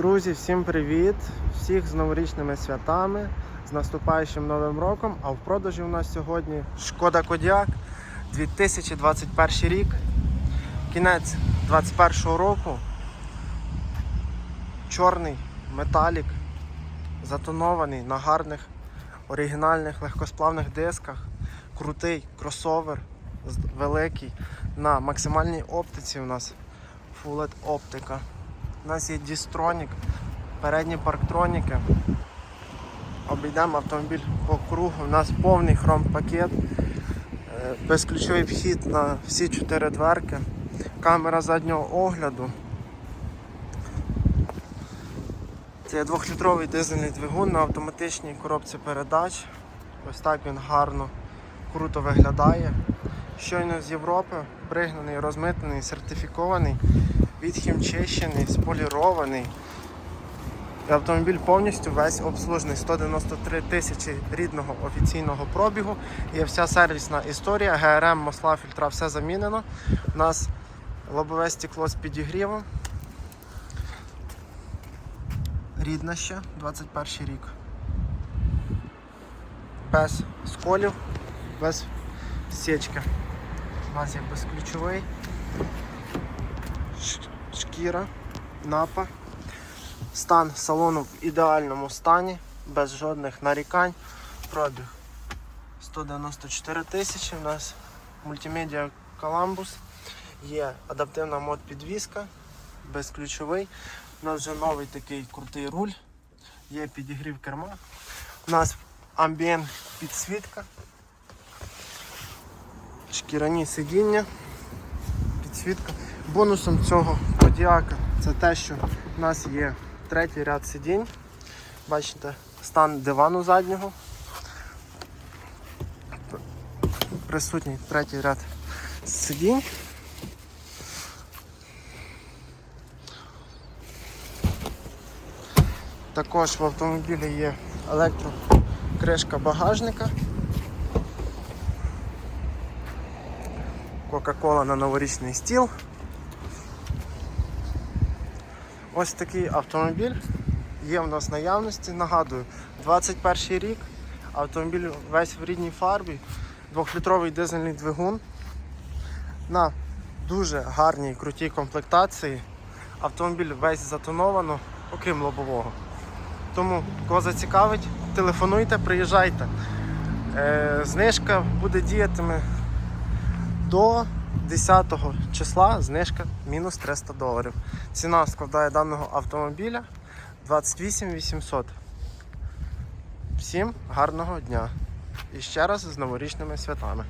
Друзі, всім привіт! Всіх з новорічними святами, з наступаючим новим роком. А в продажі у нас сьогодні Шкода Кодіак 2021 рік. Кінець 2021 року. Чорний металік, затонований на гарних оригінальних легкосплавних дисках. Крутий кросовер великий на максимальній оптиці у нас Full оптика. У нас є дістронік, передні парктроніки. Обійдемо автомобіль по кругу. У нас повний хром-пакет, е, безключовий вхід на всі чотири дверки, камера заднього огляду. Це двохлітровий дизельний двигун на автоматичній коробці передач. Ось так він гарно, круто виглядає. Щойно з Європи, пригнаний, розмитнений, сертифікований відхімчищений, сполірований. Автомобіль повністю весь обслужений 193 тисячі рідного офіційного пробігу. Є вся сервісна історія, ГРМ, масла, фільтра, все замінено. У нас лобове стекло з підігрівом. Рідна ще, 21 рік. Без сколів, без січки. У нас є безключовий шкіра, напа. Стан салону в ідеальному стані, без жодних нарікань. Пробіг 194 тисячі. У нас мультимедіа Columbus. Є адаптивна мод підвіска, безключовий. У нас вже новий такий крутий руль. Є підігрів керма. У нас амбієнт підсвітка. Шкіряні сидіння підсвітка. Бонусом цього подіака це те, що в нас є третій ряд сидінь. Бачите, стан дивану заднього. Присутній третій ряд сидінь. Також в автомобілі є електрокришка багажника. Кока-кола на новорічний стіл. Ось такий автомобіль є в нас в наявності. Нагадую, 21 рік. Автомобіль весь в рідній фарбі, 2-літровий дизельний двигун на дуже гарній крутій комплектації. Автомобіль весь затоновано, окрім лобового. Тому, кого зацікавить, телефонуйте, приїжджайте. Е, знижка буде діятиме до 10 числа знижка мінус 300 доларів. Ціна складає даного автомобіля 28 800. Всім гарного дня. І ще раз з новорічними святами.